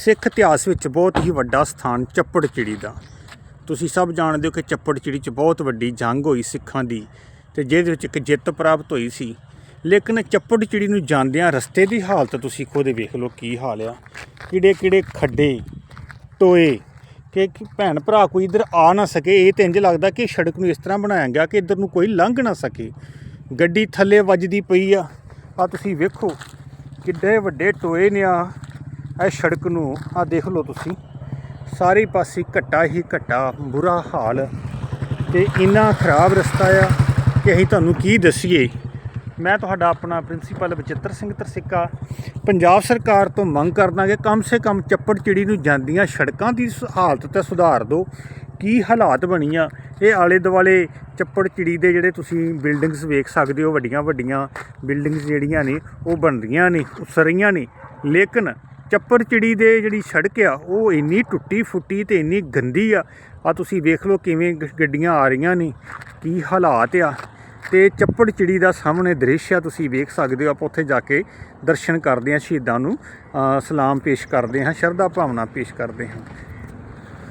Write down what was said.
ਸਿੱਖ ਇਤਿਹਾਸ ਵਿੱਚ ਬਹੁਤ ਹੀ ਵੱਡਾ ਸਥਾਨ ਚੱਪੜ ਚਿੜੀ ਦਾ। ਤੁਸੀਂ ਸਭ ਜਾਣਦੇ ਹੋ ਕਿ ਚੱਪੜ ਚਿੜੀ 'ਚ ਬਹੁਤ ਵੱਡੀ ਜੰਗ ਹੋਈ ਸਿੱਖਾਂ ਦੀ ਤੇ ਜਿਹਦੇ ਵਿੱਚ ਇੱਕ ਜਿੱਤ ਪ੍ਰਾਪਤ ਹੋਈ ਸੀ। ਲੇਕਿਨ ਚੱਪੜ ਚਿੜੀ ਨੂੰ ਜਾਂਦਿਆਂ ਰਸਤੇ ਦੀ ਹਾਲਤ ਤੁਸੀਂ ਖੁਦ ਵੇਖ ਲਓ ਕੀ ਹਾਲ ਆ। ਕਿਹੜੇ ਕਿਹੜੇ ਖੱਡੇ, ਟੋਏ ਕਿ ਭੈਣ ਭਰਾ ਕੋਈ ਇਧਰ ਆ ਨਾ ਸਕੇ, ਇਹ ਤੇ ਇੰਜ ਲੱਗਦਾ ਕਿ ਸੜਕ ਨੂੰ ਇਸ ਤਰ੍ਹਾਂ ਬਣਾਇਆ ਗਿਆ ਕਿ ਇਧਰ ਨੂੰ ਕੋਈ ਲੰਘ ਨਾ ਸਕੇ। ਗੱਡੀ ਥੱਲੇ ਵੱਜਦੀ ਪਈ ਆ। ਆ ਤੁਸੀਂ ਵੇਖੋ ਕਿੱਡੇ ਵੱਡੇ ਟੋਏ ਨੇ ਆ ਇਹ ਸੜਕ ਨੂੰ ਆ ਦੇਖ ਲਓ ਤੁਸੀਂ। ਸਾਰੇ ਪਾਸੇ ਘੱਟਾ ਹੀ ਘੱਟਾ ਬੁਰਾ ਹਾਲ। ਤੇ ਇੰਨਾ ਖਰਾਬ ਰਸਤਾ ਆ ਕਿ ਅਸੀਂ ਤੁਹਾਨੂੰ ਕੀ ਦਸੀਏ। ਮੈਂ ਤੁਹਾਡਾ ਆਪਣਾ ਪ੍ਰਿੰਸੀਪਲ ਬਚਿੱਤਰ ਸਿੰਘ ਤਰਸਿੱਕਾ। ਪੰਜਾਬ ਸਰਕਾਰ ਤੋਂ ਮੰਗ ਕਰਦਾ ਕਿ ਕਮ ਸੇ ਕਮ ਚੱਪੜ ਚਿੜੀ ਨੂੰ ਜਾਂਦੀਆਂ ਸੜਕਾਂ ਦੀ ਸ- ਹਾਲਤ ਤੇ ਸੁਧਾਰ ਦਿਓ। ਕੀ ਹਾਲਾਤ ਬਣੀਆਂ? ਇਹ ਆਲੇ ਦੁਆਲੇ ਚੱਪੜ ਚਿੜੀ ਦੇ ਜਿਹੜੇ ਤੁਸੀਂ ਬਿਲਡਿੰਗਸ ਵੇਖ ਸਕਦੇ ਹੋ ਵੱਡੀਆਂ ਵੱਡੀਆਂ ਬਿਲਡਿੰਗਸ ਜਿਹੜੀਆਂ ਨੇ, ਉਹ ਬਣ ਰਹੀਆਂ ਨੇ ਉਸਰ ਰਹੀਆਂ ਨੇ। ਲੇਕਿਨ ਚੱਪੜ ਚਿੜੀ ਦੇ ਜਿਹੜੀ ਸੜਕ ਆ, ਉਹ ਇੰਨੀ ਟੁੱਟੀ ਫੁੱਟੀ ਤੇ ਇੰਨੀ ਗੰਦੀ ਆ। ਆ ਤੁਸੀਂ ਵੇਖ ਲਓ ਕਿਵੇਂ ਗ- ਗੱਡੀਆਂ ਆ ਰਹੀਆਂ ਨੇ, ਕੀ ਹਾਲਾਤ ਆ। ਤੇ ਚੱਪੜ ਚਿੜੀ ਦਾ ਸਾਹਮਣੇ ਦ੍ਰਿਸ਼ ਆ, ਤੁਸੀਂ ਵੇਖ ਸਕਦੇ ਹੋ, ਆਪਾਂ ਉੱਥੇ ਜਾ ਕੇ ਦਰਸ਼ਨ ਕਰਦੇ ਹਾਂ ਸ਼ਹੀਦਾਂ ਨੂੰ ਸਲਾਮ ਪੇਸ਼ ਕਰਦੇ ਹਾਂ, ਸ਼ਰਧਾ ਭਾਵਨਾ ਪੇਸ਼ ਕਰਦੇ ਹਾਂ।